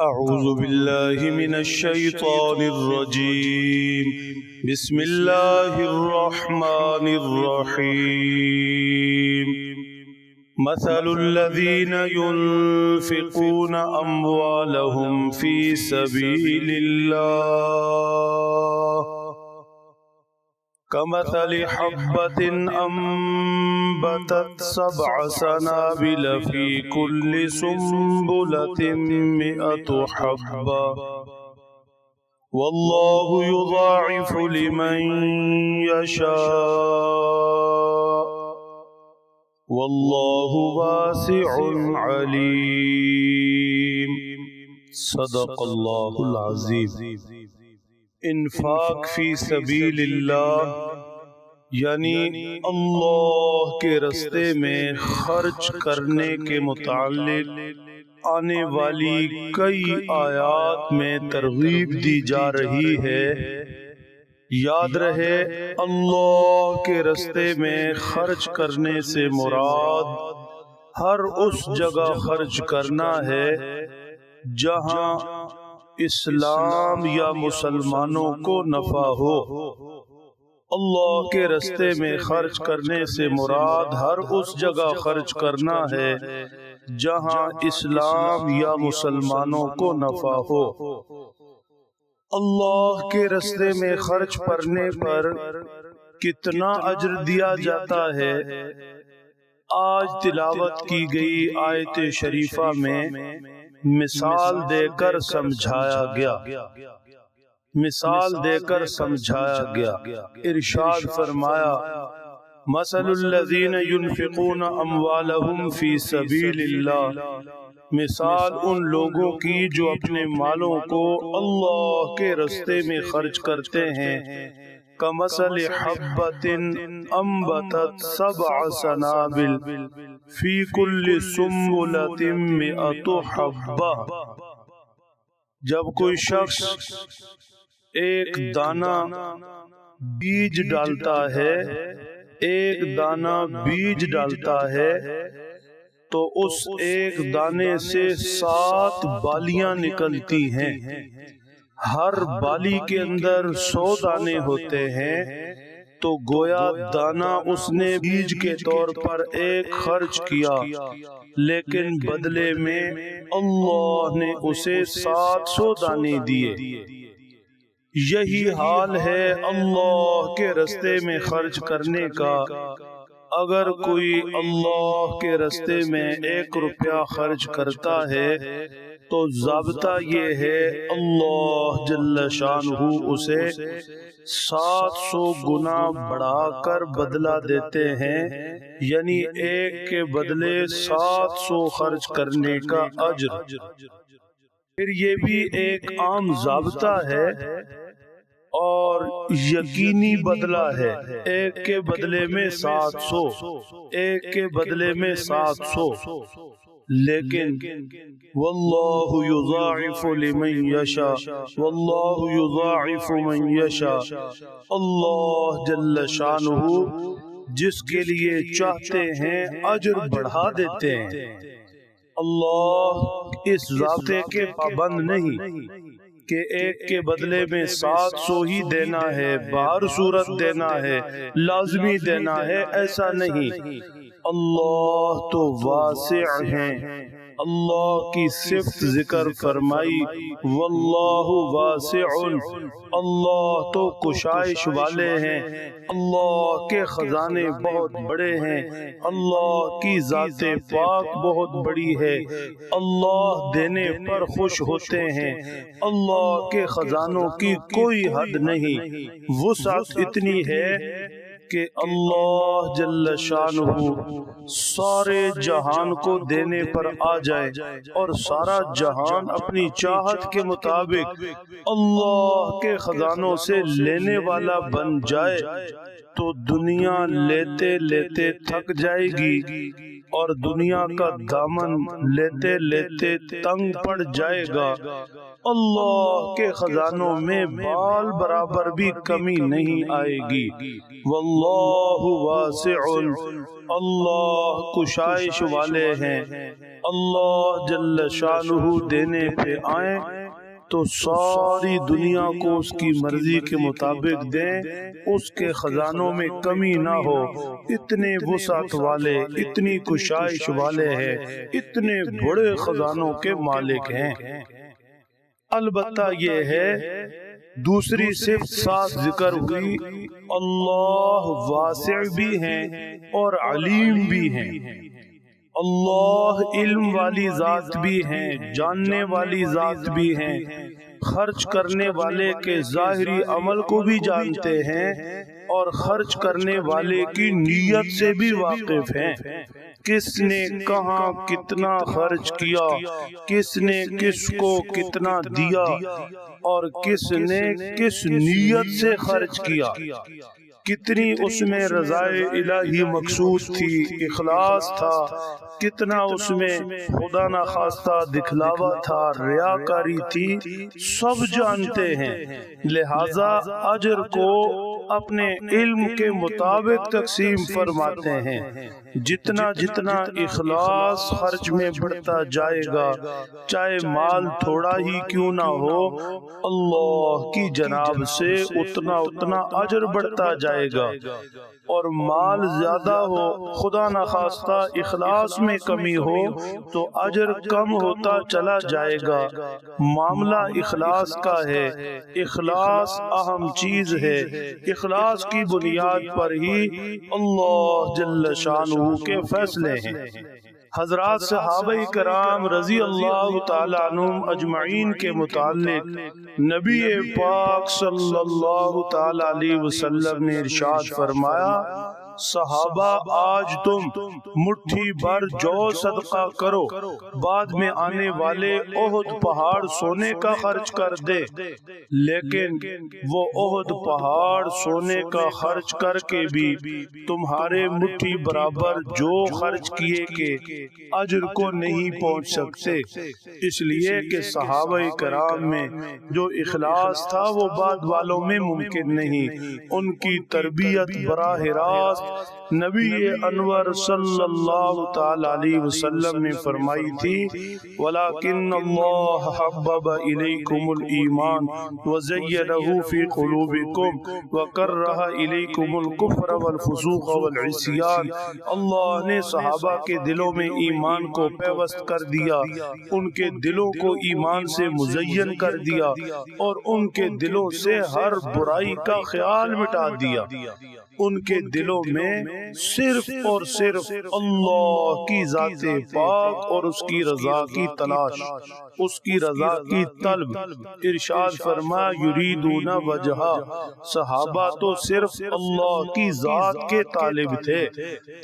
أعوذ بالله من الشيطان الرجيم. بسم الله الرحمن الرحيم. مثل الذين ينفقون أموالهم في سبيل الله. كمثل حبة أنبتت سبع سنابل في كل سنبلة مئة حبة. والله يضاعف لمن يشاء. والله واسع عليم. صدق الله العظيم. انفاق فی سبیل اللہ یعنی اللہ کے رستے میں خرچ کرنے کے متعلق آنے والی کئی آیات میں ترغیب دی جا رہی ہے۔ یاد رہے اللہ کے رستے میں خرچ کرنے سے مراد ہر اس جگہ خرچ کرنا ہے جہاں اسلام یا مسلمانوں کو نفع ہو۔ اللہ کے رستے میں خرچ کرنے سے مراد ہر اس جگہ خرچ کرنا ہے جہاں اسلام یا مسلمانوں کو نفع ہو۔ اللہ کے رستے میں خرچ کرنے پر کتنا اجر دیا جاتا ہے؟ آج تلاوت کی گئی آیت شریفہ میں مثال دے کر سمجھایا گیا۔ مثال دے کر سمجھایا گیا۔ ارشاد فرمایا، مثل الذین ينفقون اموالهم فی سبیل اللہ مثال ان لوگوں کی جو اپنے مالوں کو اللہ کے رستے میں خرچ کرتے ہیں۔ کمثل حبت انبتت سبع سنابل۔ فی کل سنبلت مئت حبہ۔ جب کوئی شخص ایک دانہ بیج ڈالتا ہے، ایک دانہ بیج ڈالتا ہے، تو اس ایک دانے سے سات بالیاں نکلتی ہیں۔ ہر بالی کے اندر سو دانے ہوتے ہیں۔ تو گویا دانا اس نے بیج کے طور پر ایک خرچ کیا۔ لیکن بدلے میں اللہ نے اسے سات سو دانے دیے۔ یہی حال ہے اللہ کے رستے میں خرچ کرنے کا۔ اگر کوئی اللہ کے رستے میں ایک روپیہ خرچ کرتا ہے تو ضابطہ یہ ہے اللہ جل شانہ اسے سات سو گنا بڑھا کر بدلہ دیتے ہیں یعنی ایک کے بدلے سات سو خرچ کرنے کا اجر۔ پھر یہ بھی ایک عام ضابطہ ہے اور یقینی بدلہ ہے۔ ایک کے بدلے میں سات سو، ایک کے بدلے میں سات سو۔ لیکن واللہ یضاعف لمن یشا واللہ یضاعف من یشا اللہ جل شانہ جس کے لیے چاہتے ہیں اجر بڑھا دیتے ہیں۔ اللہ اس ضابطے کے پابند نہیں کہ ایک کے بدلے میں سات سو ہی دینا ہے، بار صورت دینا ہے، لازمی دینا ہے، ایسا نہیں۔ اللہ تو واسع ہیں۔ اللہ کی صفت ذکر فرمائی۔ واللہ واسع۔ اللہ تو کشائش والے ہیں۔ اللہ کے خزانے بہت بڑے ہیں۔ اللہ کی ذات پاک بہت بڑی ہے۔ اللہ دینے پر خوش ہوتے ہیں۔ اللہ کے خزانوں کی کوئی حد نہیں۔ وسعت اتنی ہے۔ کہ اللہ جل شانہ سارے جہان کو دینے پر آ جائے اور سارا جہان اپنی چاہت کے مطابق اللہ کے خزانوں سے لینے والا بن جائے تو دنیا لیتے لیتے تھک جائے گی۔ اور دنیا کا دامن لیتے لیتے تنگ پڑ جائے گا۔ اللہ کے خزانوں میں بال برابر بھی کمی نہیں آئے گی۔ واللہ واسع اللہ کشائش والے ہیں۔ اللہ جل شانہ دینے پہ آئیں۔ تو ساری دنیا کو اس کی مرضی کے مطابق دیں، اس کے خزانوں میں کمی نہ ہو۔ اتنے وسعت والے، اتنی کشائش والے ہیں، اتنے بڑے خزانوں کے مالک ہیں۔ البتہ یہ ہے، دوسری صرف ساتھ ذکر ہوئی، اللہ واسع بھی ہیں اور علیم بھی ہیں۔ اللہ علم والی ذات بھی ہیں جاننے والی ذات بھی ہیں۔ خرچ کرنے والے کے ظاہری عمل کو بھی جانتے ہیں اور خرچ کرنے والے کی نیت سے بھی واقف ہیں۔ کس نے کہاں کتنا خرچ کیا؟ کس نے کس کو کتنا دیا؟ اور کس نے کس نیت سے خرچ کیا؟ کتنی اس میں رضائے الہی مقصود تھی، اخلاص تھا، کتنا اس میں خدا نخواستہ دکھلاوا تھا، ریاکاری تھی، سب جانتے ہیں۔ لہذا اجر کو اپنے علم کے مطابق تقسیم فرماتے ہیں۔ جتنا جتنا اخلاص خرچ میں بڑھتا جائے گا، چاہے مال تھوڑا ہی کیوں نہ ہو، اللہ کی جناب سے اتنا اتنا اجر بڑھتا جائے گا۔ اور مال زیادہ ہو، خدا نخواستہ اخلاص میں کمی ہو، تو اجر کم ہوتا چلا جائے گا۔ معاملہ اخلاص کا ہے۔ اخلاص اہم چیز ہے۔ اخلاص کی بنیاد پر ہی اللہ جل شانہ کے فیصلے ہیں۔ حضرات صحابہ کرام رضی اللہ تعالیٰ عنہم اجمعین کے متعلق نبی پاک صلی اللہ تعالیٰ علیہ وسلم نے ارشاد فرمایا صحابہ، آج تم مٹھی بھر جو صدقہ کرو، بعد میں آنے والے اہد پہاڑ سونے کا خرچ کر دے۔ لیکن وہ اہد پہاڑ سونے کا خرچ کر کے بھی تمہارے مٹھی برابر جو خرچ کیے کے اجر کو نہیں پہنچ سکتے۔ اس لیے کہ صحابہ کرام میں جو اخلاص تھا وہ بعد والوں میں ممکن نہیں۔ ان کی تربیت براہ راست نبی انور صلی اللہ تعالی علیہ وسلم نے فرمائی تھی ولیکن اللہ حبب الیکم الایمان وزیرہ فی قلوبکم وکرہ الیکم الكفر والفسوق والعسیان اللہ نے صحابہ کے دلوں میں ایمان کو پیوست کر دیا، ان کے دلوں کو ایمان سے مزین کر دیا اور ان کے دلوں سے ہر برائی کا خیال مٹا دیا۔ ان کے دلوں میں صرف اور صرف اللہ کی ذات پاک اور اس کی رضا کی تلاش۔ اس کی رضا کی طلب ارشاد فرما یریدون وجہا۔ صحابہ تو صرف اللہ کی ذات کے طالب تھے۔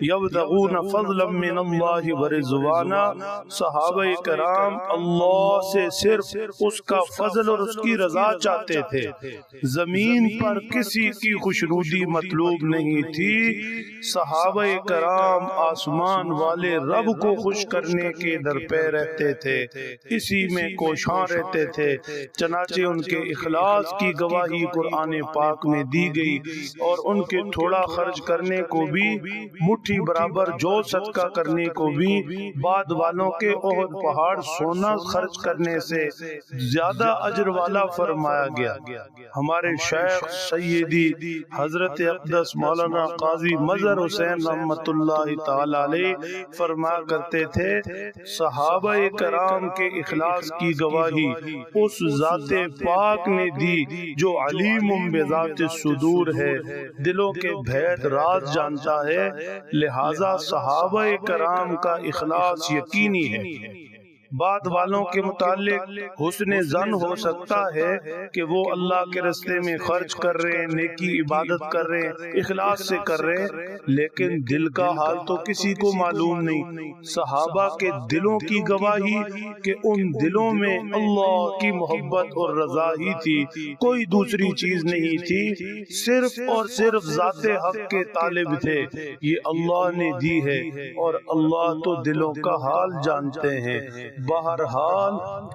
یبتغون فضلا من اللہ ورزوانا صحابہ کرام اللہ سے صرف اس کا فضل اور اس کی رضا چاہتے تھے۔ زمین پر کسی کی خوشنودی مطلوب نہیں تھی۔ صحابہ کرام آسمان والے رب کو خوش کرنے کے در پہ رہتے تھے۔ اسی میں کوشاں رہتے تھے چنانچہ ان کے اخلاص کی گواہی قرآن پاک میں دی گئی اور ان کے تھوڑا خرچ کرنے کو بھی مٹھی برابر جو صدقہ کرنے کو بھی بعد والوں کے عہد پہاڑ سونا خرچ کرنے سے زیادہ اجر والا فرمایا گیا۔ ہمارے شیخ سیدی حضرت اقدس مولانا قاضی مظہر حسین رحمت اللہ تعالی علیہ فرما کرتے تھے صحابہ کرام کے اخلاص کی گواہی اس ذات پاک نے دی جو علیم بذات صدور ہے۔ دلوں کے بھید راز جانتا ہے، لہذا صحابہ کرام کا اخلاص یقینی ہے۔ بعد والوں کے متعلق حسن زن ہو سکتا ہے کہ وہ اللہ کے رستے میں خرچ کر رہے ہیں، نیکی، عبادت کر رہے ہیں، اخلاص سے کر رہے ہیں، لیکن دل کا حال تو کسی کو معلوم نہیں۔ صحابہ کے دلوں کی گواہی کہ ان دلوں میں اللہ کی محبت اور رضا ہی تھی، کوئی دوسری چیز نہیں تھی، صرف اور صرف ذات حق کے طالب تھے۔ یہ اللہ نے دی ہے اور اللہ تو دلوں کا حال جانتے ہیں۔ بہرحال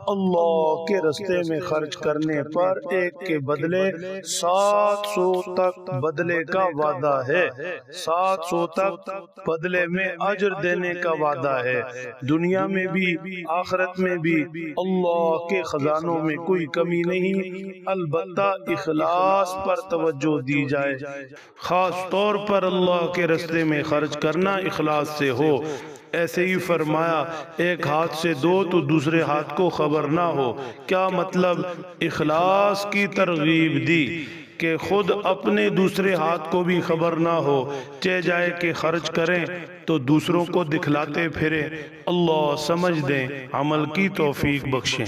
اللہ کے رستے میں خرچ کرنے پر ایک کے بدلے سات سو تک بدلے کا وعدہ ہے۔ سات سو تک بدلے میں اجر دینے کا وعدہ ہے۔ دنیا میں بھی، آخرت میں بھی اللہ کے خزانوں میں کوئی کمی نہیں۔ البتہ اخلاص پر توجہ دی جائے۔ خاص طور پر اللہ کے رستے میں خرچ کرنا اخلاص سے ہو۔ ایسے ہی فرمایا، ایک ہاتھ سے دو تو دوسرے ہاتھ کو خبر نہ ہو۔ کیا مطلب؟ اخلاص کی ترغیب دی کہ خود اپنے دوسرے ہاتھ کو بھی خبر نہ ہو۔ چہ جائے کہ خرچ کریں تو دوسروں کو دکھلاتے پھریں۔ اللہ سمجھ دیں، عمل کی توفیق بخشیں۔